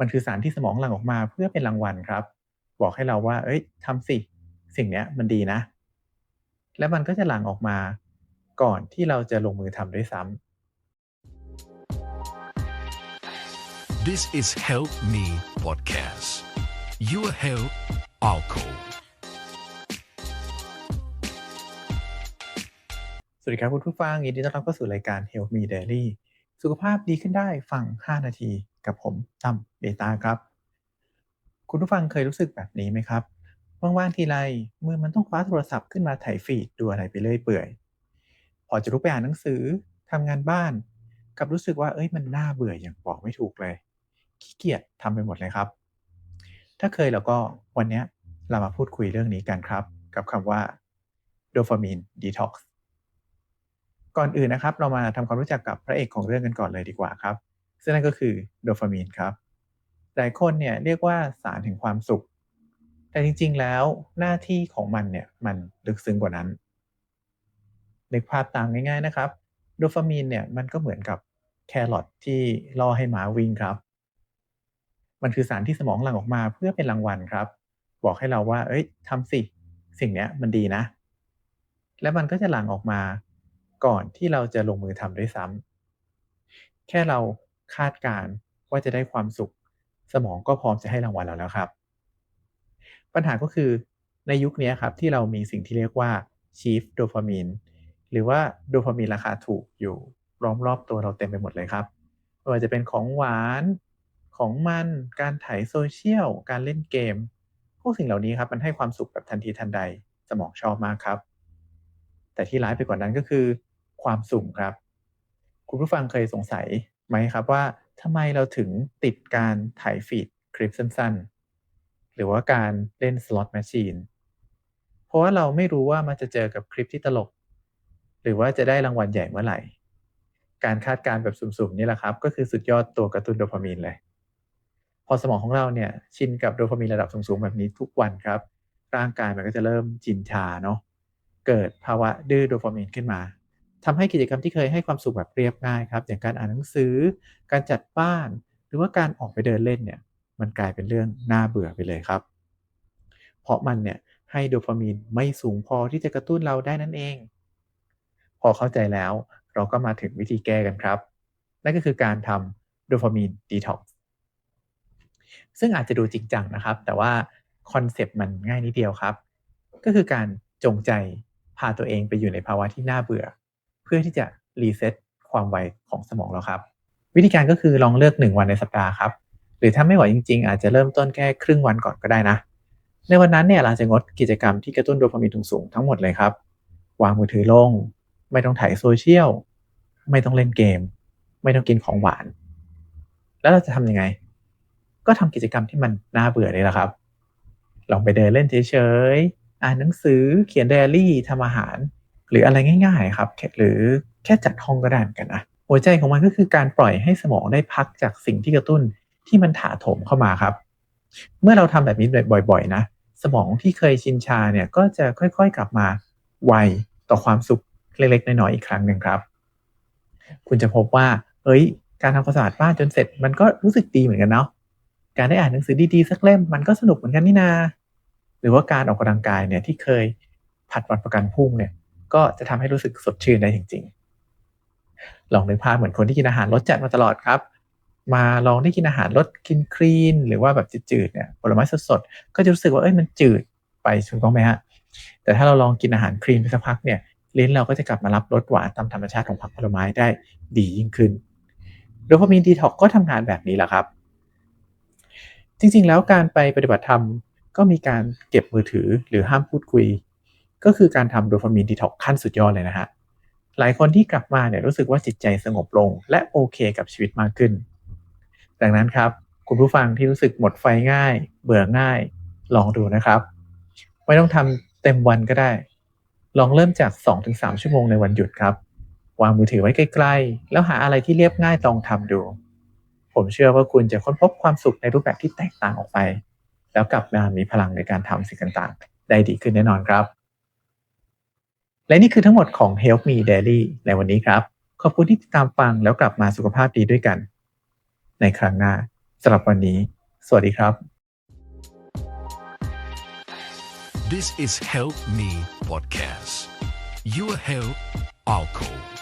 มันคือสารที่สมองหลั่งออกมาเพื่อเป็นรางวัลครับ บอกให้เราว่า เอ้ยทำสิสิ่งเนี้ยมันดีนะ แล้วมันก็จะหลั่งออกมาก่อนที่เราจะลงมือทำด้วยซ้ำ This is Help Me Podcast Your Help Our Goal สวัสดีครับคุณผู้ฟังยินดีต้อนรับเข้าสู่รายการ Help Me Daily สุขภาพดีขึ้นได้ฟัง 5 นาที กับผมตั้มเบต้าครับ คุณผู้ฟังเคยรู้สึกแบบนี้ไหมครับ ว่างๆทีไรเมื่อมันต้องคว้าโทรศัพท์ขึ้นมาถ่ายฟีดดูอะไรไปเรื่อยเปื่อย พอจะลุกไปอ่านหนังสือทำงานบ้าน กับรู้สึกว่าเอ้ยมันน่าเบื่ออย่างบอกไม่ถูกเลย ขี้เกียจทำไปหมดเลยครับ ถ้าเคยแล้วก็วันนี้เรามาพูดคุยเรื่องนี้กันครับ กับคำว่าโดฟามีนดีท็อกซ์ก่อนอื่นนะครับ เรามาทำความรู้จักกับพระเอกของเรื่องกันก่อนเลยดีกว่าครับ ซึ่งนั่นก็คือโดฟามีนครับ หลายคนเนี่ยเรียกว่าสารแห่งความสุข แต่จริงๆแล้วหน้าที่ของมันเนี่ยมันลึกซึ้งกว่านั้นนึกภาพตามง่ายๆนะครับ โดฟามีนเนี่ยมันก็เหมือนกับแครอทที่ล่อให้หมาวิ่งครับ มันคือสารที่สมองหลั่งออกมาเพื่อเป็นรางวัลครับ บอกให้เราว่า เอ้ยทำสิ สิ่งเนี้ยมันดีนะ แล้วมันก็จะหลั่งออกมาก่อนที่เราจะลงมือทำด้วยซ้ำแค่เรา คาดการว่าจะได้ความสุข สมองก็พร้อมจะให้รางวัลเราแล้วครับ ปัญหาก็คือในยุคนี้ครับที่เรามีสิ่งที่เรียกว่า cheap dopamine หรือว่าโดพามีนราคาถูกอยู่ล้อมรอบตัวเราเต็มไปหมดเลยครับไม่ว่าจะเป็นของหวานของมันการถ่ายโซเชียลการเล่นเกม พวกสิ่งเหล่านี้ครับมันให้ความสุขแบบทันทีทันใดสมองชอบมากครับ แต่ที่ร้ายไปกว่านั้นก็คือ ความสุ่มครับ คุณผู้ฟังเคยสงสัย ไหมครับว่าทำไมเราถึงติดการถ่ายฟีดคลิปสั้นๆ หรือว่าการเล่นสล็อตแมชชีนเพราะว่าเราไม่รู้ว่ามันจะเจอกับคลิปที่ตลก หรือว่าจะได้รางวัลใหญ่เมื่อไหร่ การคาดการณ์แบบสุ่มๆนี่แหละครับ ก็คือสุดยอดตัวกระตุ้นโดพามีนเลย พอสมองของเราเนี่ยชินกับโดพามีนระดับสูงๆแบบนี้ทุกวันครับ ร่างกายมันก็จะเริ่มจินชาเนาะเกิดภาวะดื้อโดพามีนขึ้นมา ทำให้กิจกรรมที่เคยให้ความสุขแบบเรียบง่ายครับ อย่างการอ่านหนังสือ การจัดบ้าน หรือว่าการออกไปเดินเล่นเนี่ย มันกลายเป็นเรื่องน่าเบื่อไปเลยครับ เพราะมันเนี่ยให้โดพามีนไม่สูงพอที่จะกระตุ้นเราได้นั่นเอง พอเข้าใจแล้วเราก็มาถึงวิธีแก้กันครับ นั่นก็คือการทำโดพามีนดีท็อกซ์ซึ่งอาจจะดูจริงจังนะครับ แต่ว่าคอนเซปต์มันง่ายนิดเดียวครับ ก็คือการจงใจพาตัวเองไปอยู่ในภาวะที่น่าเบื่อ เพื่อที่จะรีเซ็ตความไวของสมองเราครับ วิธีการก็คือลองเลือก 1 วันในสัปดาห์ครับ หรือถ้าไม่ไหวจริง ๆ อาจจะเริ่มต้นแค่ครึ่งวันก่อนก็ได้นะ ในวันนั้นเนี่ยเราจะงดกิจกรรมที่กระตุ้นโดพามีนสูงๆทั้งหมดเลยครับ วางมือถือลง ไม่ต้องถ่ายโซเชียล ไม่ต้องเล่นเกม ไม่ต้องกินของหวาน แล้วเราจะทำยังไง ก็ทำกิจกรรมที่มันน่าเบื่อนี่แหละครับ ลองไปเดินเล่นเฉยๆ อ่านหนังสือ เขียนไดอารี่ทำอาหาร หรืออะไรง่าย ๆ ครับ หรือแค่จัดห้องก็ได้เหมือนกันนะหัวใจของมันก็คือการปล่อยให้สมองได้พักจากสิ่งที่กระตุ้นที่มันถาโถมเข้ามาครับ เมื่อเราทำแบบนี้บ่อย ๆ นะ สมองที่เคยชินชาเนี่ยก็จะค่อยๆกลับมาไวต่อความสุขเล็กๆน้อยๆอีกครั้งหนึ่งครับ คุณจะพบว่าเอ้ย การทำความสะอาดบ้านจนเสร็จมันก็รู้สึกดีเหมือนกันเนาะการได้อ่านหนังสือดีๆสักเล่มมันก็สนุกเหมือนกันนี่นา หรือว่าการออกกำลังกายเนี่ยที่เคยผัดวันประกันพรุ่งเนี่ย ก็จะทำให้รู้สึกสดชื่นได้จริง ๆ ลองนึกภาพเหมือนคนที่กินอาหารรสจัดมาตลอดครับ มาลองได้กินอาหารรสกินคลีน หรือว่าแบบจืดๆเนี่ยผลไม้สดๆก็จะรู้สึกว่าเอ้ยมันจืดไปถูกต้องไหมฮะแต่ถ้าเราลองกินอาหารคลีนไปสักพักเนี่ยลิ้นเราก็จะกลับมารับรสหวานตามธรรมชาติของผักผลไม้ได้ดียิ่งขึ้นโดพามีนดีท็อกก็ทำงานแบบนี้แหละครับ จริงๆแล้วการไปปฏิบัติธรรมก็มีการเก็บมือถือหรือห้ามพูดคุย ก็คือการทำโดพามีนดีท็อกขั้นสุดยอดเลยนะฮะ หลายคนที่กลับมาเนี่ยรู้สึกว่าจิตใจสงบลง และโอเคกับชีวิตมากขึ้น ดังนั้นครับ คุณผู้ฟังที่รู้สึกหมดไฟง่าย เบื่อง่าย ลองดูนะครับ ไม่ต้องทำเต็มวันก็ได้ ลองเริ่มจาก 2-3 ชั่วโมงในวันหยุดครับ วางมือถือไว้ใกล้ๆ แล้วหาอะไรที่เรียบง่ายลองทำดู ผมเชื่อว่าคุณจะค้นพบความสุขในรูปแบบที่แตกต่างออกไป แล้วกลับมามีพลังในการทำสิ่งต่างๆ ได้ดีขึ้นแน่นอนครับ และนี่คือทั้งหมดของ Help Me Daily ในวันนี้ครับ ขอบคุณที่ติดตามฟังแล้วกลับมาสุขภาพดีด้วยกัน ในครั้งหน้าสำหรับวันนี้ สวัสดีครับ This is Help Me Podcast Your Help Our Goal